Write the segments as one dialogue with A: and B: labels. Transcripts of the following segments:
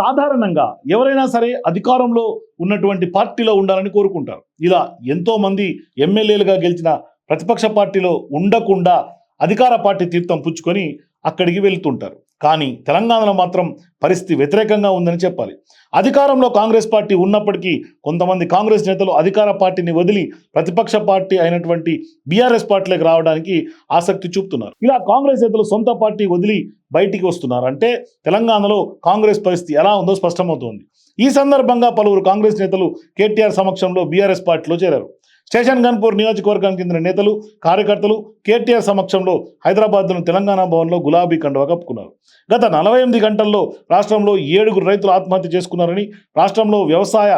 A: సాధారణంగా ఎవరైనా సరే అధికారంలో ఉన్నటువంటి పార్టీలో ఉండాలని కోరుకుంటారు. ఇలా ఎంతోమంది ఎమ్మెల్యేలుగా గెలిచిన ప్రతిపక్ష పార్టీలో ఉండకుండా అధికార పార్టీ తీర్థం పుచ్చుకొని అక్కడికి వెళ్తుంటారు. కానీ తెలంగాణలో మాత్రం పరిస్థితి వ్యతిరేకంగా ఉందని చెప్పాలి. అధికారంలో కాంగ్రెస్ పార్టీ ఉన్నప్పటికీ కొంతమంది కాంగ్రెస్ నేతలు అధికార పార్టీని వదిలి ప్రతిపక్ష పార్టీ అయినటువంటి బీఆర్ఎస్ పార్టీలోకి రావడానికి ఆసక్తి చూపుతున్నారు. ఇలా కాంగ్రెస్ నేతలు సొంత పార్టీ వదిలి బయటికి వస్తున్నారు. అంటే తెలంగాణలో కాంగ్రెస్ పరిస్థితి ఎలా ఉందో స్పష్టమవుతోంది. ఈ సందర్భంగా పలువురు కాంగ్రెస్ నేతలు కేటీఆర్ సమక్షంలో బీఆర్ఎస్ పార్టీలో చేరారు. స్టేషన్ గన్పూర్ నియోజకవర్గానికి చెందిన నేతలు కార్యకర్తలు కేటీఆర్ సమక్షంలో హైదరాబాద్లోని తెలంగాణ భవన్లో గులాబీ కండువా కప్పుకున్నారు. గత నలభై ఎనిమిది గంటల్లో రాష్ట్రంలో ఏడుగురు రైతులు ఆత్మహత్య చేసుకున్నారని రాష్ట్రంలో వ్యవసాయ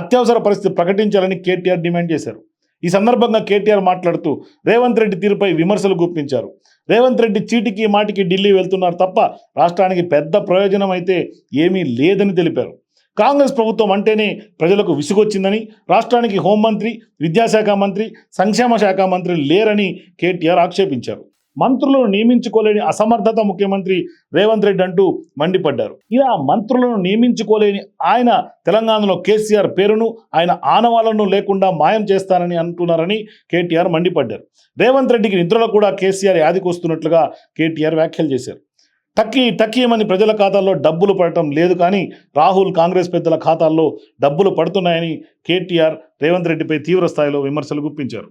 A: అత్యవసర పరిస్థితి ప్రకటించాలని కేటీఆర్ డిమాండ్ చేశారు. ఈ సందర్భంగా కేటీఆర్ మాట్లాడుతూ రేవంత్ రెడ్డి తీరుపై విమర్శలు గుప్పించారు. రేవంత్ రెడ్డి చీటికి మాటికి ఢిల్లీ వెళ్తున్నారు తప్ప రాష్ట్రానికి పెద్ద ప్రయోజనం అయితే ఏమీ లేదని తెలిపారు. కాంగ్రెస్ ప్రభుత్వం అంటేనే ప్రజలకు విసుగొచ్చిందని రాష్ట్రానికి హోంమంత్రి విద్యాశాఖ మంత్రి సంక్షేమ శాఖ మంత్రి లేరని కేటీఆర్ ఆక్షేపించారు. మంత్రులను నియమించుకోలేని అసమర్థత ముఖ్యమంత్రి రేవంత్ రెడ్డి అంటూ మండిపడ్డారు. ఇలా మంత్రులను నియమించుకోలేని ఆయన తెలంగాణలో కేసీఆర్ పేరును ఆయన ఆనవాళ్ళను లేకుండా మాయం చేస్తానని అంటున్నారని కేటీఆర్ మండిపడ్డారు. రేవంత్ రెడ్డికి నిద్రలో కూడా కేసీఆర్ యాదికొస్తున్నట్లుగా కేటీఆర్ వ్యాఖ్యలు చేశారు. టక్కీ టక్కీమని ప్రజల ఖాతాల్లో డబ్బులు పడటం లేదు కానీ రాహుల్ కాంగ్రెస్ పెద్దల ఖాతాల్లో డబ్బులు పడుతున్నాయని కేటీఆర్ రేవంత్ రెడ్డిపై తీవ్ర స్థాయిలో విమర్శలు గుప్పించారు.